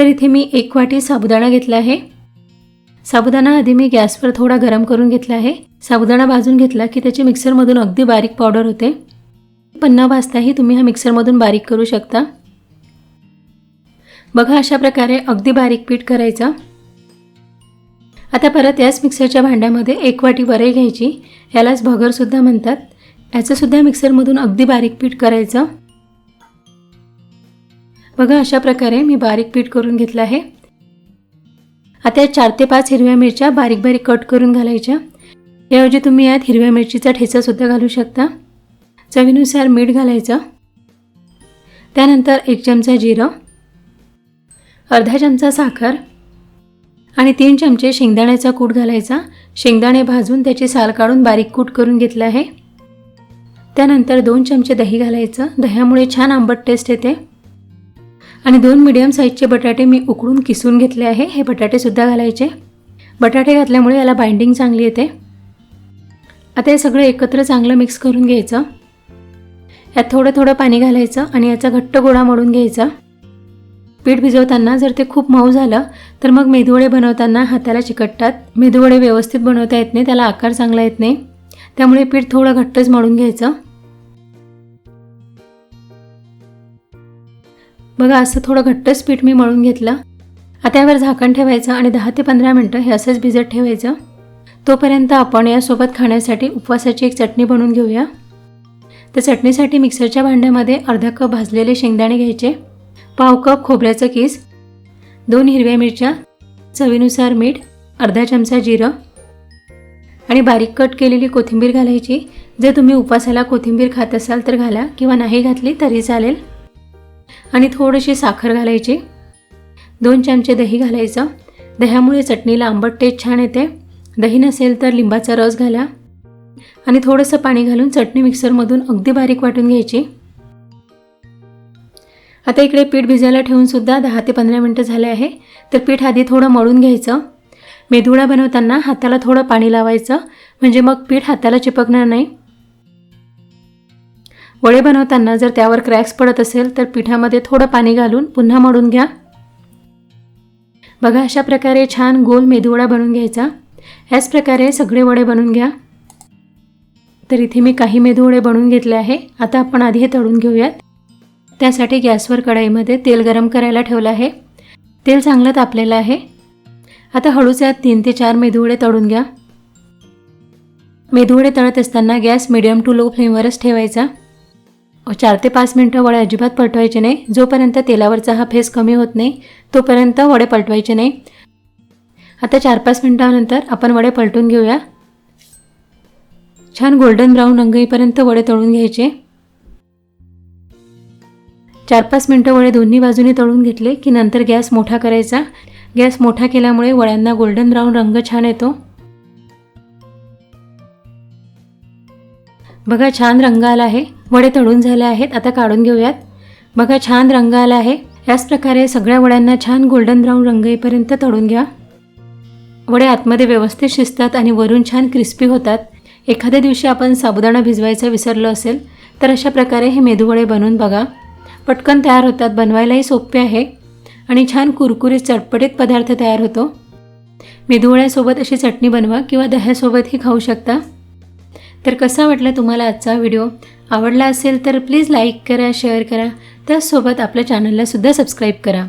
तर इथे मी एक वाटी साबुदाणा घेतला आहे. साबुदाणा आधी मी गॅसवर थोडा गरम करून घेतला आहे. साबुदाणा भाजून घेतला की त्याची मिक्सरमधून अगदी बारीक पावडर होते. पण न भाजताही तुम्ही हा मिक्सरमधून बारीक करू शकता. बघा अशा प्रकारे अगदी बारीक पीठ करायचं. आता परत याच मिक्सरच्या भांड्यामध्ये एक वाटी वरई घ्यायची. यालाच भगरसुद्धा म्हणतात. याचंसुद्धा मिक्सरमधून अगदी बारीक पीठ करायचं. बघा अशा प्रकारे मी बारीक पीठ करून घेतलं आहे. आता चार ते पाच हिरव्या मिरच्या बारीक बारीक कट करून घालायच्या. याऐवजी तुम्ही यात हिरव्या मिरचीचा ठेचासुद्धा घालू शकता. चवीनुसार मीठ घालायचं. त्यानंतर एक चमचा जिरं अर्धा चमचा साखर आणि तीन चमचे शेंगदाण्याचा कूट घालायचा. शेंगदाणे भाजून त्याची साल काढून बारीक कूट करून घेतलं आहे. त्यानंतर दोन चमचे दही घालायचं. दह्यामुळे छान आंबट टेस्ट येते. आणि दोन मिडियम साईजचे बटाटे मी उकडून किसून घेतले आहे. हे बटाटेसुद्धा घालायचे. बटाटे घातल्यामुळे याला बाइंडिंग चांगली येते. आता हे सगळं एकत्र चांगलं मिक्स करून घ्यायचं. यात थोडं थोडं पाणी घालायचं आणि याचा घट्ट गोळा मोडून घ्यायचा. पीठ भिजवताना जर ते खूप मऊ झालं तर मग मेदूवडे बनवताना हाताला चिकटतात. मेदूवडे व्यवस्थित बनवता येत नाही त्याला आकार चांगला येत नाही. त्यामुळे पीठ थोडं घट्टच मळून घ्यायचं. बघा असं थोडं घट्टच पीठ मी मळून घेतलं. आता यावर झाकण ठेवायचं आणि दहा ते पंधरा मिनटं हे असंच भिजत ठेवायचं. तोपर्यंत आपण यासोबत खाण्यासाठी उपवासाची एक चटणी बनवून घेऊया. तर चटणीसाठी मिक्सरच्या भांड्यामध्ये अर्धा कप भाजलेले शेंगदाणे घ्यायचे पाव कप खोबऱ्याचं किस दोन हिरव्या मिरच्या चवीनुसार मीठ अर्धा चमचा जिरं आणि बारीक कट केलेली कोथिंबीर घालायची. जर तुम्ही उपवासाला कोथिंबीर खात असाल तर घाला किंवा नाही घातली तरी चालेल. आणि थोडीशी साखर घालायची. दोन चमचे दही घालायचं. दह्यामुळे चटणीला आंबट टेस्ट छान येते. दही नसेल तर लिंबाचा रस घाला. आणि थोडंसं पाणी घालून चटणी मिक्सरमधून अगदी बारीक वाटून घ्यायची. आता इकडे पीठ भिजायला ठेवूनसुद्धा दहा ते पंधरा मिनटं झाले आहे. तर पीठ आधी थोडं मळून घ्यायचं. मेदुळा बनवताना हाताला थोडं पाणी लावायचं. म्हणजे मग पीठ हाताला चिपकणार नाही. वडे बनवताना जर त्यावर क्रॅक्स पडत असेल तर पिठामध्ये थोडं पाणी घालून पुन्हा मळून घ्या. बघा अशा प्रकारे छान गोल मेदूवडा बनवून घ्यायचा. ह्याच प्रकारे सगळे वडे बनवून घ्या. तर इथे मी काही मेदूवडे बनवून घेतले आहे. आता आपण आधी हे तळून घेऊयात. त्यासाठी गॅसवर कढईमध्ये तेल गरम करायला ठेवलं आहे. तेल चांगलं तापलेलं आहे. आता हळूच यात तीन ते चार मेदूवडे तळून घ्या. मेदूवडे तळत असताना गॅस मिडियम टू लो फ्लेमवरच ठेवायचा. चार ते पाच मिनटं वडे अजिबात पलटवायचे नाही. जोपर्यंत तेलावरचा हा फेस कमी होत नाही तोपर्यंत वडे पलटवायचे नाही. आता चार पाच मिनटानंतर आपण वडे पलटून घेऊया. छान गोल्डन ब्राऊन रंग येईपर्यंत वडे तळून घ्यायचे. चार पाच मिनटं वडे दोन्ही बाजूने तळून घेतले की नंतर गॅस मोठा करायचा. गॅस मोठा केल्यामुळे वड्यांना गोल्डन ब्राऊन रंग छान येतो. बघा छान रंग आला आहे. वडे तळून झाले आहेत. आता काढून घेऊयात. बघा छान रंग आला आहे. याच प्रकारे सगळ्या वड्यांना छान गोल्डन ब्राऊन रंग येईपर्यंत तळून घ्या. वडे आतमध्ये व्यवस्थित शिजतात आणि वरून छान क्रिस्पी होतात. एखाद्या दिवशी आपण साबुदाणा भिजवायचा विसरलो असेल तर अशा प्रकारे हे मेदूवडे बनवून बघा. पटकन तयार होतात बनवायलाही सोपे आहे. आणि छान कुरकुरीत चटपटीत पदार्थ तयार होतो. मेदूवड्यासोबत अशी चटणी बनवा किंवा दह्यासोबतही खाऊ शकता. तर कसा वाटला तुम्हाला आजचा व्हिडिओ? आवडला असेल तर प्लीज लाईक करा शेअर करा. त्याचसोबत आपल्या चॅनललासुद्धा सबस्क्राईब करा.